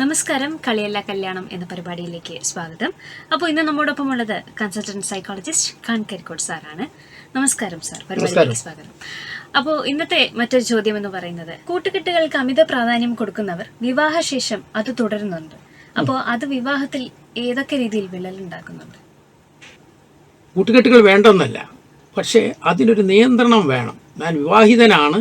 നമസ്കാരം കളിയല്ല കല്യാണം എന്ന പരിപാടിയിലേക്ക് സ്വാഗതം. അപ്പോൾ ഇന്ന് നമ്മോടൊപ്പം ഉള്ളത് കൺസൾട്ടന്റ് സൈക്കോളജിസ്റ്റ് ഖാൻ കരിക്കോട് സാറാണ്. നമസ്കാരം സാർ പരിപാടിയിലേക്ക് സ്വാഗതം. അപ്പോൾ ഇന്നത്തെ മറ്റൊരു ചോദ്യം എന്ന് പറയുന്നത് കൂട്ടുകെട്ടുകൾക്ക് അമിത പ്രാധാന്യം കൊടുക്കുന്നവർ വിവാഹശേഷം അത് തുടരുന്നുണ്ട്. അപ്പോൾ അത് വിവാഹത്തിൽ ഏതൊക്കെ രീതിയിൽ വിള്ളൽ ഉണ്ടാക്കുന്നുണ്ട് കൂട്ടുകെട്ടുകൾ വേണ്ടെന്നല്ല പക്ഷേ അതിനൊരു നിയന്ത്രണം വേണം. ഞാൻ വിവാഹിതനാണ്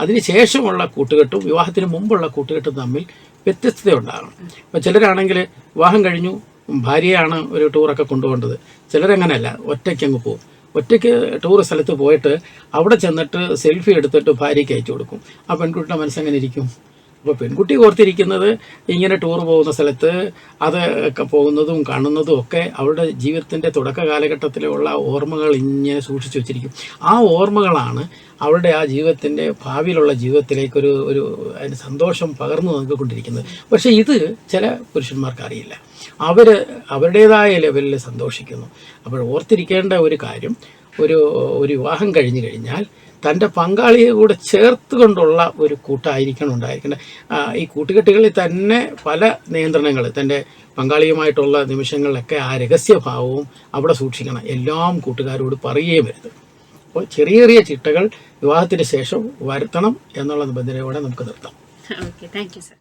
അതിന് ശേഷമുള്ള കൂട്ടുകെട്ടും വിവാഹത്തിന് മുമ്പുള്ള കൂട്ടുകെട്ടും തമ്മിൽ വ്യത്യസ്തത ഉണ്ടാകണം ഇപ്പോൾ ചിലരാണെങ്കിൽ വിവാഹം കഴിഞ്ഞു ഭാര്യയാണ് ഒരു ടൂറൊക്കെ കൊണ്ടുപോകേണ്ടത്. ചിലരങ്ങനെയല്ല ഒറ്റയ്ക്ക് അങ്ങ് പോകും. ഒറ്റയ്ക്ക് ടൂർ സ്ഥലത്ത് പോയിട്ട് അവിടെ ചെന്നിട്ട് സെൽഫി എടുത്തിട്ട് ഭാര്യയ്ക്ക് അയച്ചു കൊടുക്കും. ആ പെൺകുട്ടിയുടെ മനസ്സെങ്ങനെ ഇരിക്കും? അപ്പോൾ പെൺകുട്ടി ഓർത്തിരിക്കുന്നത് ഇങ്ങനെ ടൂർ പോകുന്ന സ്ഥലത്ത് അത് ഒക്കെ പോകുന്നതും കാണുന്നതും ഒക്കെ അവരുടെ ജീവിതത്തിന്റെ തുടക്ക കാലഘട്ടത്തിലുള്ള ഓർമ്മകൾ ഇങ്ങനെ സൂക്ഷിച്ചു വെച്ചിരിക്കും. ആ ഓർമ്മകളാണ് അവരുടെ ആ ജീവിതത്തിന്റെ ഭാവിയിലുള്ള ജീവിതത്തിലേക്കൊരു ഒരു അതിന് സന്തോഷം പകർന്നു നൽകിക്കൊണ്ടിരിക്കുന്നത്. പക്ഷേ ഇത് ചില പുരുഷന്മാർക്ക് അറിയില്ല അവർ അവരുടേതായ ലെവലിൽ സന്തോഷിക്കുന്നു. അപ്പോൾ ഓർത്തിരിക്കേണ്ട ഒരു കാര്യം ഒരു ഒരു വിവാഹം കഴിഞ്ഞു കഴിഞ്ഞാൽ തന്റെ പങ്കാളിയെ കൂടെ ചേർത്ത് കൊണ്ടുള്ള ഒരു കൂട്ടായിരിക്കണം ഉണ്ടായിരിക്കേണ്ടത്. ഈ കൂട്ടുകെട്ടുകളിൽ തന്നെ പല നിയന്ത്രണങ്ങൾ തന്റെ പങ്കാളിയുമായിട്ടുള്ള നിമിഷങ്ങളിലൊക്കെ ആ രഹസ്യഭാവവും അവിടെ സൂക്ഷിക്കണം. എല്ലാം കൂട്ടുകാരോട് പറയുകയും വരുത് അപ്പോൾ ചെറിയ ചെറിയ ചിട്ടകൾ വിവാഹത്തിന് ശേഷം വരുത്തണം എന്നുള്ള നിബന്ധനയോടെ നമുക്ക് നിർത്താം. Okay thank you sir